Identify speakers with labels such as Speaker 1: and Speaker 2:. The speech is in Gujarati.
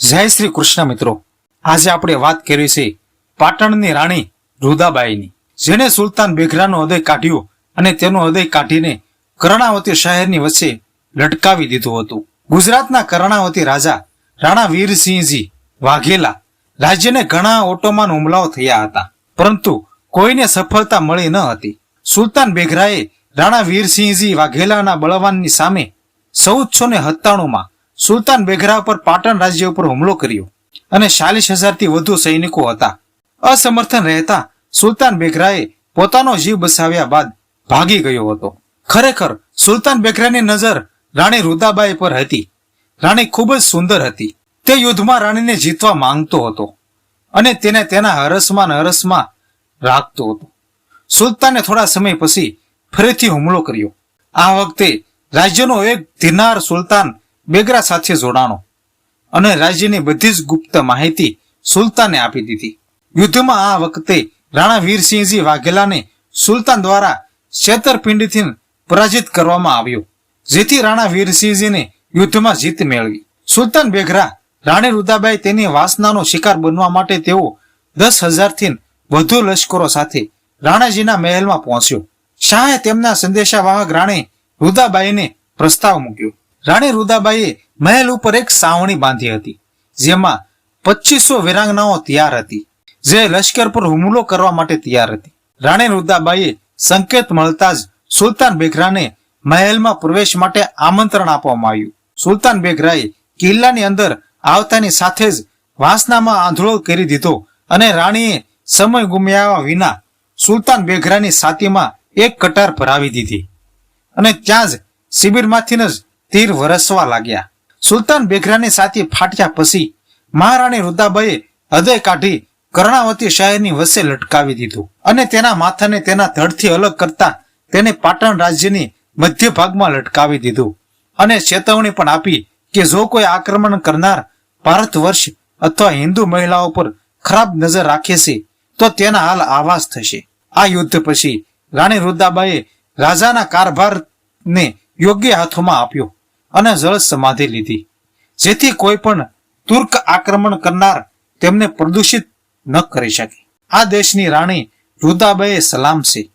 Speaker 1: જય શ્રી કૃષ્ણ મિત્રો. આજે આપણે વાત કરી છે પાટણની રાણી રુદાબાઈની, જેણે સુલતાન બેઘરાનો હૃદય કાઢ્યો અને તેનું હૃદય કાઢીને કર્ણાવતી શહેરની વચ્ચે લટકાવી દીધું હતું. ગુજરાતના કર્ણાવતી રાજા રાણા વીરસિંહજી વાઘેલા રાજ્યને ઘણા ઓટોમાન હુમલાઓ થયા હતા, પરંતુ કોઈને સફળતા મળી ન હતી. સુલતાન બેઘરાએ રાણા વીરસિંહજી વાઘેલાના બળવાનની સામે ચૌદસો ને સત્તાણુંમાં સુલતાન બેઘરા પર પાટણ રાજ્ય ઉપર હુમલો કર્યો અને ચાલીસ હજારથી વધુ સૈનિકો હતા. અસમર્થન રહેતા સુલતાન બેઘરાએ પોતાનો જીવ બચાવ્યા બાદ ભાગી ગયો હતો. ખરેખર, સુલતાન બેઘરાની નજર રાણી રૂદાબાઈ પર હતી. રાણી ખૂબ જ સુંદર હતી. તે યુદ્ધમાં રાણીને જીતવા માંગતો હતો અને તેને તેના હરસમાં હરસમાં રાખતો હતો. સુલતાને થોડા સમય પછી ફરીથી હુમલો કર્યો. આ વખતે રાજ્યનો એક ધીનાર સુલતાન બેગરા સાથે જોડાણો અને રાજ્યની બધી જ ગુપ્ત માહિતી સુલતાને આપી દીધી. યુદ્ધમાં આ વખતે રાણા વીરસિંહજી વાઘેલાને સુલતાન દ્વારા છેતરપિંડીથી પરાજિત કરવામાં આવ્યો, જેથી રાણા વીરસિંહજીને યુદ્ધમાં જીત મેળવી. સુલતાન બેઘરા રાણી રુદાબાઈ તેની વાસનાનો શિકાર બનવા માટે તેઓ દસ હજારથી વધુ લશ્કરો સાથે રાણાજીના મહેલમાં પહોંચ્યો. શાહે તેમના સંદેશાવાહક રાણી રુદાબાઈને પ્રસ્તાવ મૂક્યો. રાણી રુદાબાઈએ મહેલ ઉપર એક સાવણી બાંધી હતી, જેમાં પચીસો વિરાંગનાઓ તૈયાર હતી, જે લશ્કર પર હુમલો કરવા માટે તૈયાર હતી. રાણી રુદાબાઈએ સંકેત મળતા જ સુલતાન બેગરાને મહેલમાં પ્રવેશ માટે આમંત્રણ આપવામાં આવ્યું. સુલતાન બેગરાએ કિલ્લાની અંદર આવતાની સાથે જ વાસનામાં આંધળો કરી દીધો અને રાણીએ સમય ગુમાવ્યા વિના સુલતાન બેઘરાની છાતીમાં એક કટાર ભરાવી દીધી. અને ત્યાં જ શિબિરમાંથી જ તીર વરસવા લાગ્યા. સુલતાન બેગરાની સાથે ફાટ્યા પછી મહારાણી રુદાબાઈએ હૃદય કાઢી કર્ણાવતી શહેરની વચ્ચે લટકાવી દીધું અને તેના માથાને તેના ધડથી અલગ કરતા તેને પાટણ રાજ્યની મધ્ય ભાગમાં લટકાવી દીધું અને ચેતવણી પણ આપી કે જો કોઈ આક્રમણ કરનાર ભારત વર્ષ અથવા હિન્દુ મહિલાઓ પર ખરાબ નજર રાખે છે, તો તેના હાલ આવાસ થશે. આ યુદ્ધ પછી રાણી રુદાબાઈએ રાજાના કારભારને યોગ્ય હાથોમાં આપ્યો. અને જળ સમાધિ લીધી. જેથી કોઈ પણ તુર્ક આક્રમણ કરનાર તેમને પ્રદૂષિત ન કરી શકે. આ દેશની રાણી રુદાબાઈએ સલામ છે.